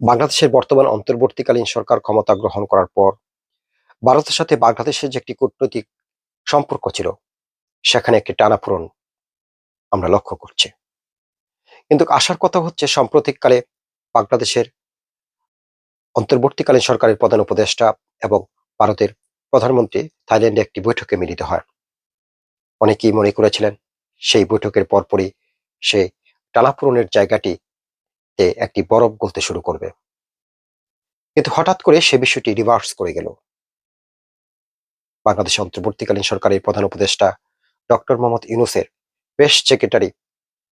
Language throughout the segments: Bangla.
বাংলাদেশের বর্তমান অন্তর্বর্তীকালীন সরকার ক্ষমতা গ্রহণ করার পর ভারতের সাথে বাংলাদেশের যে একটি কূটনৈতিক সম্পর্ক ছিল, সেখানে একটি টানাপোড়ন আমরা লক্ষ্য করছি। কিন্তু আসার কথা হচ্ছে, সাম্প্রতিককালে বাংলাদেশের অন্তর্বর্তীকালীন সরকারের প্রধান উপদেষ্টা এবং ভারতের প্রধানমন্ত্রী থাইল্যান্ডে একটি বৈঠকে মিলিত হয়। অনেকেই মনে করেছিলেন, সেই বৈঠকের পরপরই সে টানাপূরণের জায়গাটি একটি বরফ গলতে শুরু করবে। কিন্তু হঠাৎ করে সে বিষয়টি রিভার্স করে গেল। বাংলাদেশ অন্তর্বর্তীকালীন সরকারের প্রধান উপদেষ্টা ডক্টর মোহাম্মদ ইউনুসের প্রেস সেক্রেটারি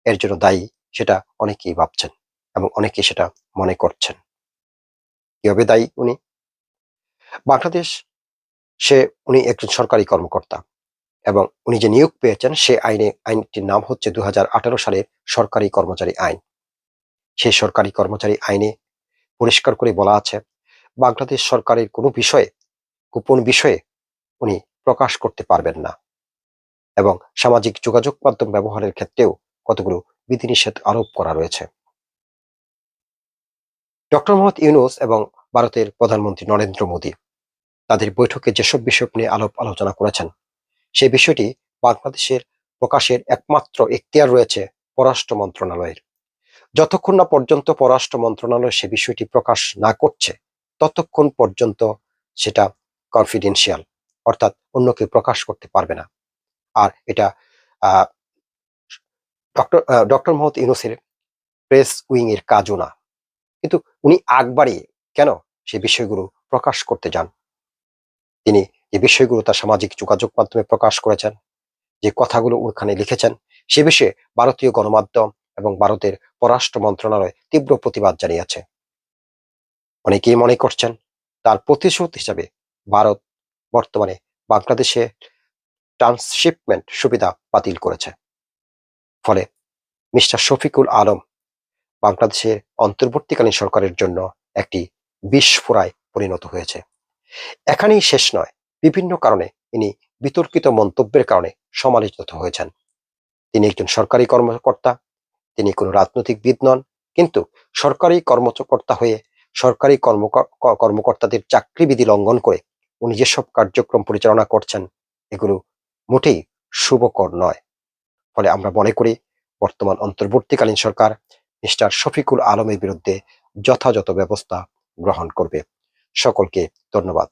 এর জন্য দায়ী, সেটা অনেকেই ভাবছেন এবং অনেকেই সেটা মনে করছেন। কীভাবে দায়ী উনি? বাংলাদেশ, সে উনি একজন সরকারি কর্মকর্তা এবং উনি যে নিয়োগ পেয়েছেন সে আইনে, আইনটির নাম হচ্ছে দু হাজার আঠারো সালের সরকারি কর্মচারী আইন। সেই সরকারি কর্মচারী আইনে পরিষ্কার করে বলা আছে, বাংলাদেশ সরকারের কোনো বিষয়ে, গোপন বিষয়ে উনি প্রকাশ করতে পারবেন না। এবং সামাজিক যোগাযোগ মাধ্যম ব্যবহারের ক্ষেত্রেও কতগুলো বিধিনিষেধ আরোপ করা রয়েছে। ডক্টর মোহাম্মদ ইউনুস এবং ভারতের প্রধানমন্ত্রী নরেন্দ্র মোদী তাদের বৈঠকে যেসব বিষয় নিয়ে আলোপ আলোচনা করেছেন সেই বিষয়টি বাংলাদেশের প্রকাশের একমাত্র এখতিয়ার রয়েছে পররাষ্ট্র মন্ত্রণালয়ের। যতক্ষণ না পর্যন্ত পররাষ্ট্র মন্ত্রণালয় সে বিষয়টি প্রকাশ না করছে, ততক্ষণ পর্যন্ত সেটা কনফিডেন্সিয়াল অর্থাৎ অন্য কেউ প্রকাশ করতে পারবে না। আর এটা ডক্টর ডক্টর মোহাম্মদ ইউনুসের প্রেস উইং এর কাজও না। কিন্তু উনি আগ বাড়িয়ে কেন সে বিষয়গুলো প্রকাশ করতে যান? তিনি যে বিষয়গুলো তার সামাজিক যোগাযোগ মাধ্যমে প্রকাশ করেছেন, যে কথাগুলো ওখানে লিখেছেন, সে বিষয়ে ভারতীয় গণমাধ্যম এবং ভারতের পররাষ্ট্র মন্ত্রণালয় তীব্র প্রতিবাদ জানিয়েছে। অনেকেই মনে করছেন, তার প্রতিশোধ হিসাবে ভারত বর্তমানে বাংলাদেশে ট্রান্সশিপমেন্ট সুবিধা বাতিল করেছে। ফলে মিস্টার শফিকুল আলম বাংলাদেশের অন্তর্বর্তীকালীন সরকারের জন্য একটি বিস্ফোরায় পরিণত হয়েছে। এখানেই শেষ নয়, বিভিন্ন কারণে ইনি বিতর্কিত মন্তব্যের কারণে সমালোচিত হয়েছেন। তিনি একজন সরকারি কর্মকর্তা তিনি কোনো রাজনৈতিকবিদ নন, কিন্তু সরকারি কর্মকর্তা হয়ে সরকারি কর্মকর্তাদের চাকরিবিধি লঙ্ঘন করে উনি যেসব কার্যক্রম পরিচালনা করছেন, এগুলো মোটেই শুভকর নয়। ফলে আমরা মনে করি, বর্তমান অন্তর্বর্তীকালীন সরকার মিস্টার শফিকুল আলমের বিরুদ্ধে যথাযথ ব্যবস্থা গ্রহণ করবে। সকলকে ধন্যবাদ।